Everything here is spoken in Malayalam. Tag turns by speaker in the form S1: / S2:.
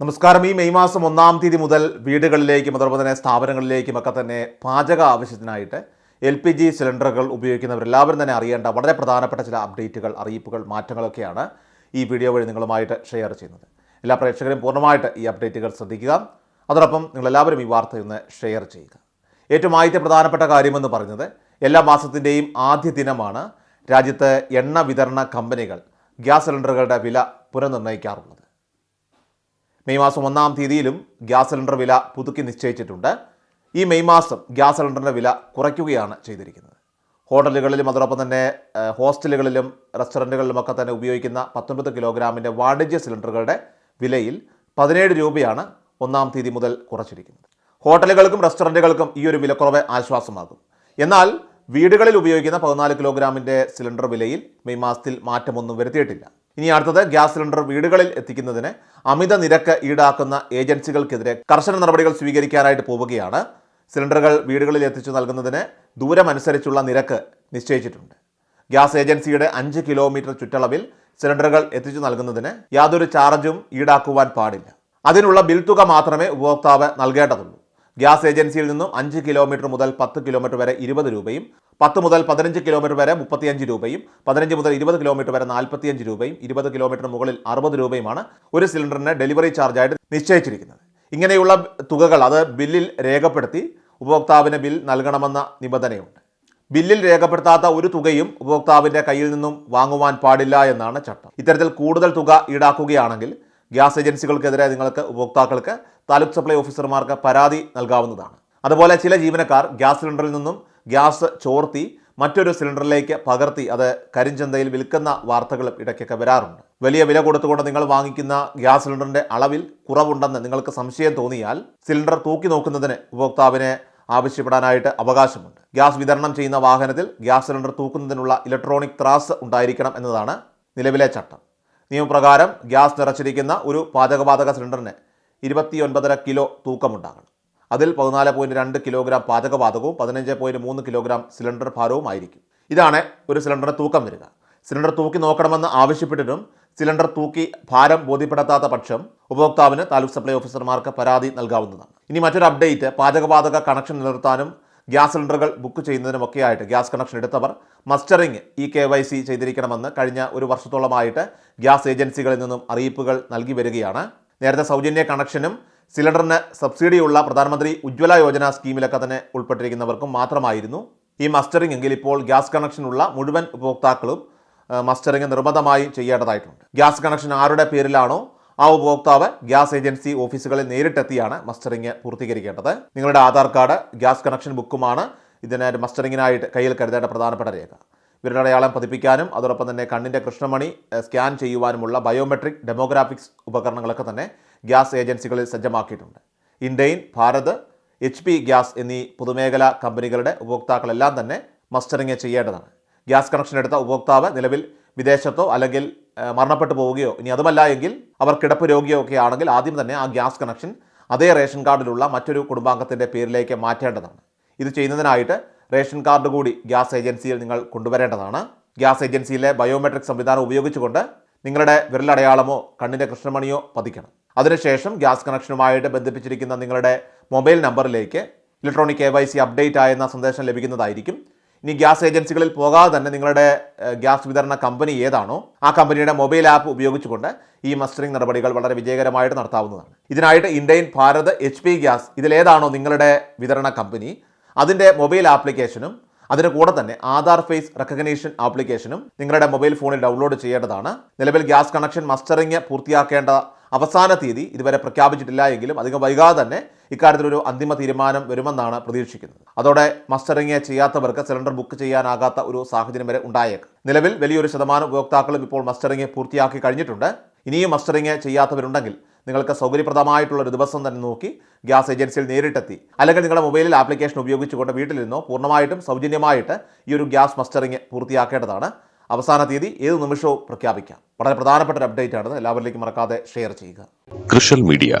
S1: നമസ്കാരം. ഈ മെയ് മാസം ഒന്നാം തീയതി മുതൽ വീടുകളിലേക്കും അതോടൊപ്പം തന്നെ സ്ഥാപനങ്ങളിലേക്കും ഒക്കെ തന്നെ പാചക ആവശ്യത്തിനായിട്ട് എൽ പി ജി സിലിണ്ടറുകൾ ഉപയോഗിക്കുന്നവരെല്ലാവരും തന്നെ അറിയേണ്ട വളരെ പ്രധാനപ്പെട്ട ചില അപ്ഡേറ്റുകൾ അറിയിപ്പുകൾ മാറ്റങ്ങളൊക്കെയാണ് ഈ വീഡിയോ വഴി നിങ്ങളുമായിട്ട് ഷെയർ ചെയ്യുന്നത്. എല്ലാ പ്രേക്ഷകരും പൂർണമായിട്ട് ഈ അപ്ഡേറ്റുകൾ ശ്രദ്ധിക്കുക. അതോടൊപ്പം നിങ്ങളെല്ലാവരും ഈ വാർത്ത ഇന്ന് ഷെയർ ചെയ്യുക. ഏറ്റവും ആദ്യത്തെ പ്രധാനപ്പെട്ട കാര്യമെന്ന് പറയുന്നത് എല്ലാ മാസത്തിന്റെയും ആദ്യ ദിനമാണ് രാജ്യത്ത് എണ്ണ വിതരണ കമ്പനികൾ ഗ്യാസ് സിലിണ്ടറുകളുടെ വില പുനർനിർണയിക്കാറുള്ളത്. മെയ് മാസം ഒന്നാം തീയതിയിലും ഗ്യാസ് സിലിണ്ടർ വില പുതുക്കി നിശ്ചയിച്ചിട്ടുണ്ട്. ഈ മെയ് മാസം ഗ്യാസ് സിലിണ്ടറിന്റെ വില കുറയ്ക്കുകയാണ് ചെയ്തിരിക്കുന്നത്. ഹോട്ടലുകളിലും അതോടൊപ്പം തന്നെ ഹോസ്റ്റലുകളിലും റെസ്റ്റോറന്റുകളിലുമൊക്കെ തന്നെ ഉപയോഗിക്കുന്ന പത്തൊൻപത് കിലോഗ്രാമിന്റെ വാണിജ്യ സിലിണ്ടറുകളുടെ വിലയിൽ പതിനേഴ് രൂപയാണ് ഒന്നാം തീയതി മുതൽ കുറച്ചിരിക്കുന്നത്. ഹോട്ടലുകൾക്കും റെസ്റ്റോറന്റുകൾക്കും ഈ ഒരു വിലക്കുറവ് ആശ്വാസമാകും. എന്നാൽ വീടുകളിൽ ഉപയോഗിക്കുന്ന പതിനാല് കിലോഗ്രാമിന്റെ സിലിണ്ടർ വിലയിൽ മെയ് മാസത്തിൽ മാറ്റമൊന്നും വരുത്തിയിട്ടില്ല. ഇനി അടുത്തത് ഗ്യാസ് സിലിണ്ടർ വീടുകളിൽ എത്തിക്കുന്നതിന് അമിത നിരക്ക് ഈടാക്കുന്ന ഏജൻസികൾക്കെതിരെ കർശന നടപടികൾ സ്വീകരിക്കാനായിട്ട് പോവുകയാണ്. സിലിണ്ടറുകൾ വീടുകളിൽ എത്തിച്ചു നൽകുന്നതിന് ദൂരമനുസരിച്ചുള്ള നിരക്ക് നിശ്ചയിച്ചിട്ടുണ്ട്. ഗ്യാസ് ഏജൻസിയുടെ അഞ്ച് കിലോമീറ്റർ ചുറ്റളവിൽ സിലിണ്ടറുകൾ എത്തിച്ചു നൽകുന്നതിന് യാതൊരു ചാർജും ഈടാക്കുവാൻ പാടില്ല. അതിനുള്ള ബിൽ തുക മാത്രമേ ഉപഭോക്താവ് നൽകേണ്ടതുള്ളൂ. ഗ്യാസ് ഏജൻസിയിൽ നിന്നും അഞ്ച് കിലോമീറ്റർ മുതൽ പത്ത് കിലോമീറ്റർ വരെ ഇരുപത് രൂപയും പത്ത് മുതൽ പതിനഞ്ച് കിലോമീറ്റർ വരെ മുപ്പത്തിയഞ്ച് രൂപയും പതിനഞ്ച് മുതൽ ഇരുപത് കിലോമീറ്റർ വരെ നാൽപ്പത്തിയഞ്ച് രൂപയും ഇരുപത് കിലോമീറ്റർ മുകളിൽ അറുപത് രൂപയുമാണ് ഒരു സിലിണ്ടറിന് ഡെലിവറി ചാർജായിട്ട് നിശ്ചയിച്ചിരിക്കുന്നത്. ഇങ്ങനെയുള്ള തുകകൾ അത് ബില്ലിൽ രേഖപ്പെടുത്തി ഉപഭോക്താവിന് ബിൽ നൽകണമെന്ന നിബന്ധനയുണ്ട്. ബില്ലിൽ രേഖപ്പെടുത്താത്ത ഒരു തുകയും ഉപഭോക്താവിന്റെ കയ്യിൽ നിന്നും വാങ്ങുവാൻ പാടില്ല എന്നാണ് ചട്ടം. ഇത്തരത്തിൽ കൂടുതൽ തുക ഈടാക്കുകയാണെങ്കിൽ ഗ്യാസ് ഏജൻസികൾക്കെതിരെ നിങ്ങൾക്ക് ഉപഭോക്താക്കൾക്ക് താലൂക്ക് സപ്ലൈ ഓഫീസർമാർക്ക് പരാതി നൽകാവുന്നതാണ്. അതുപോലെ ചില ജീവനക്കാർ ഗ്യാസ് സിലിണ്ടറിൽ നിന്നും ഗ്യാസ് ചോർത്തി മറ്റൊരു സിലിണ്ടറിലേക്ക് പകർത്തി അത് കരിഞ്ചന്തയിൽ വിൽക്കുന്ന വാർത്തകളും ഇടയ്ക്കൊക്കെ വരാറുണ്ട്. വലിയ വില കൊടുത്തുകൊണ്ട് നിങ്ങൾ വാങ്ങിക്കുന്ന ഗ്യാസ് സിലിണ്ടറിന്റെ അളവിൽ കുറവുണ്ടെന്ന് നിങ്ങൾക്ക് സംശയം തോന്നിയാൽ സിലിണ്ടർ തൂക്കി നോക്കുന്നതിന് ഉപഭോക്താവിനെ ആവശ്യപ്പെടാനായിട്ട് അവകാശമുണ്ട്. ഗ്യാസ് വിതരണം ചെയ്യുന്ന വാഹനത്തിൽ ഗ്യാസ് സിലിണ്ടർ തൂക്കുന്നതിനുള്ള ഇലക്ട്രോണിക് ത്രാസ് ഉണ്ടായിരിക്കണം എന്നതാണ് നിലവിലെ ചട്ടം. നിയമപ്രകാരം ഗ്യാസ് നിറച്ചിരിക്കുന്ന ഒരു പാചകവാതക സിലിണ്ടറിന് ഇരുപത്തിയൊൻപതര കിലോ തൂക്കമുണ്ടാകണം. അതിൽ പതിനാല് പോയിന്റ് രണ്ട് കിലോഗ്രാം പാചകവാതകവും പതിനഞ്ച് പോയിന്റ് മൂന്ന് കിലോഗ്രാം സിലിണ്ടർ ഭാരവും ആയിരിക്കും. ഇതാണ് ഒരു സിലിണ്ടറിന് തൂക്കം വരിക. സിലിണ്ടർ തൂക്കി നോക്കണമെന്ന് ആവശ്യപ്പെട്ടിട്ടും സിലിണ്ടർ തൂക്കി ഭാരം ബോധ്യപ്പെടുത്താത്ത പക്ഷം ഉപഭോക്താവിന് താലൂക്ക് സപ്ലൈ ഓഫീസർമാർക്ക് പരാതി നൽകാവുന്നതാണ്. ഇനി മറ്റൊരു അപ്ഡേറ്റ് പാചകവാതക കണക്ഷൻ നിലനിർത്താനും ഗ്യാസ് സിലിണ്ടറുകൾ ബുക്ക് ചെയ്യുന്നതിനുമൊക്കെയായിട്ട് gas connection എടുത്തവർ mustering E K Y C ചെയ്തിരിക്കണമെന്ന് കഴിഞ്ഞ ഒരു വർഷത്തോളമായിട്ട് ഗ്യാസ് ഏജൻസികളിൽ നിന്നും അറിയിപ്പുകൾ നൽകി വരികയാണ്. നേരത്തെ സൗജന്യ കണക്ഷനും സിലിണ്ടറിന് സബ്സിഡിയുള്ള പ്രധാനമന്ത്രി ഉജ്ജ്വല യോജന സ്കീമിലൊക്കെ തന്നെ ഉൾപ്പെട്ടിരിക്കുന്നവർക്കും മാത്രമായിരുന്നു. ഈ മസ്റ്ററിംഗ് എങ്കിൽ ഇപ്പോൾ ഗ്യാസ് കണക്ഷനുള്ള മുഴുവൻ ഉപഭോക്താക്കളും മസ്റ്ററിംഗ് നിർബന്ധമായും ചെയ്യേണ്ടതായിട്ടുണ്ട്. ഗ്യാസ് കണക്ഷൻ ആരുടെ പേരിലാണോ ആ ഉപഭോക്താവ് ഗ്യാസ് ഏജൻസി ഓഫീസുകളിൽ നേരിട്ടെത്തിയാണ് മസ്റ്ററിംഗ് പൂർത്തീകരിക്കേണ്ടത്. നിങ്ങളുടെ ആധാർ കാർഡ് ഗ്യാസ് കണക്ഷൻ ബുക്കുമാണ് ഇതിന് മസ്റ്ററിങ്ങിനായിട്ട് കയ്യിൽ കരുതേണ്ട പ്രധാനപ്പെട്ട രേഖ. ഇവരുടെ അടയാളം പതിപ്പിക്കാനും അതോടൊപ്പം തന്നെ കണ്ണിന്റെ കൃഷ്ണമണി സ്കാൻ ചെയ്യുവാനുമുള്ള ബയോമെട്രിക് ഡെമോഗ്രാഫിക്സ് ഉപകരണങ്ങളൊക്കെ തന്നെ ഗ്യാസ് ഏജൻസികളിൽ സജ്ജമാക്കിയിട്ടുണ്ട്. Indane Bharat H P gas എന്നീ പൊതുമേഖലാ കമ്പനികളുടെ ഉപഭോക്താക്കളെല്ലാം തന്നെ മസ്റ്ററിങ് ചെയ്യേണ്ടതാണ്. ഗ്യാസ് കണക്ഷൻ എടുത്ത ഉപഭോക്താവ് നിലവിൽ വിദേശത്തോ അല്ലെങ്കിൽ മരണപ്പെട്ടു പോവുകയോ ഇനി അതുമല്ല എങ്കിൽ അവർ കിടപ്പ് രോഗിയോ ഒക്കെ ആണെങ്കിൽ ആദ്യം തന്നെ ആ ഗ്യാസ് കണക്ഷൻ അതേ റേഷൻ കാർഡിലുള്ള മറ്റൊരു കുടുംബാംഗത്തിന്റെ പേരിലേക്ക് മാറ്റേണ്ടതാണ്. ഇത് ചെയ്യുന്നതിനായിട്ട് റേഷൻ കാർഡ് കൂടി ഗ്യാസ് ഏജൻസിയിൽ നിങ്ങൾ കൊണ്ടുവരേണ്ടതാണ്. ഗ്യാസ് ഏജൻസിയിലെ ബയോമെട്രിക് സംവിധാനം ഉപയോഗിച്ചുകൊണ്ട് നിങ്ങളുടെ വിരലടയാളമോ കണ്ണിന്റെ കൃഷ്ണമണിയോ പതിക്കണം. അതിനുശേഷം ഗ്യാസ് കണക്ഷനുമായിട്ട് ബന്ധിപ്പിച്ചിരിക്കുന്ന നിങ്ങളുടെ മൊബൈൽ നമ്പറിലേക്ക് electronic K Y C update ആയെന്ന സന്ദേശം ലഭിക്കുന്നതായിരിക്കും. ഇനി ഗ്യാസ് ഏജൻസികളിൽ പോകാതെ തന്നെ നിങ്ങളുടെ ഗ്യാസ് വിതരണ കമ്പനി ഏതാണോ ആ കമ്പനിയുടെ മൊബൈൽ ആപ്പ് ഉപയോഗിച്ചുകൊണ്ട് ഈ മസ്റ്ററിംഗ് നടപടികൾ വളരെ വിജയകരമായിട്ട് നടത്താവുന്നതാണ്. ഇതിനായിട്ട് Indian Bharat H P gas ഇതിലേതാണോ നിങ്ങളുടെ വിതരണ കമ്പനി അതിന്റെ മൊബൈൽ ആപ്ലിക്കേഷനും അതിന് കൂടെ തന്നെ ആധാർ ഫേസ് റെക്കഗ്നീഷൻ ആപ്ലിക്കേഷനും നിങ്ങളുടെ മൊബൈൽ ഫോണിൽ ഡൗൺലോഡ് ചെയ്യേണ്ടതാണ്. നിലവിൽ ഗ്യാസ് കണക്ഷൻ മസ്റ്ററിംഗ് പൂർത്തിയാക്കേണ്ട അവസാന തീയതി ഇതുവരെ പ്രഖ്യാപിച്ചിട്ടില്ല എങ്കിലും അധികം വൈകാതെ തന്നെ ഇക്കാര്യത്തിലൊരു അന്തിമ തീരുമാനം വരുമെന്നാണ് പ്രതീക്ഷിക്കുന്നത്. അതോടെ മസ്റ്ററിംഗ് ചെയ്യാത്തവർക്ക് സിലിണ്ടർ ബുക്ക് ചെയ്യാനാകാത്ത ഒരു സാഹചര്യം വരെ ഉണ്ടായേക്കും. നിലവിൽ വലിയൊരു ശതമാനം ഉപയോക്താക്കളും ഇപ്പോൾ മസ്റ്ററിംഗ് പൂർത്തിയാക്കി കഴിഞ്ഞിട്ടുണ്ട്. ഇനിയും മസ്റ്ററിംഗ് ചെയ്യാത്തവരുണ്ടെങ്കിൽ നിങ്ങൾക്ക് സൗകര്യപ്രദമായിട്ടുള്ള ഒരു ദിവസം തന്നെ നോക്കി ഗ്യാസ് ഏജൻസിയിൽ നേരിട്ടെത്തി. അല്ലെങ്കിൽ നിങ്ങളുടെ മൊബൈലിൽ ആപ്ലിക്കേഷൻ ഉപയോഗിച്ചുകൊണ്ട് വീട്ടിൽ നിന്നോ പൂർണമായിട്ടും സൗജന്യമായിട്ട് ഈ ഒരു ഗ്യാസ് മസ്റ്ററിംഗ് പൂർത്തിയാക്കേണ്ടതാണ്. അവസാന തീയതി ഏത് നിമിഷവും പ്രഖ്യാപിക്കാം. വളരെ പ്രധാനപ്പെട്ട ഒരു അപ്ഡേറ്റ് ആണ് എല്ലാവരിലേക്കും മറക്കാതെ ഷെയർ ചെയ്യുക.
S2: കൃഷൽ മീഡിയ.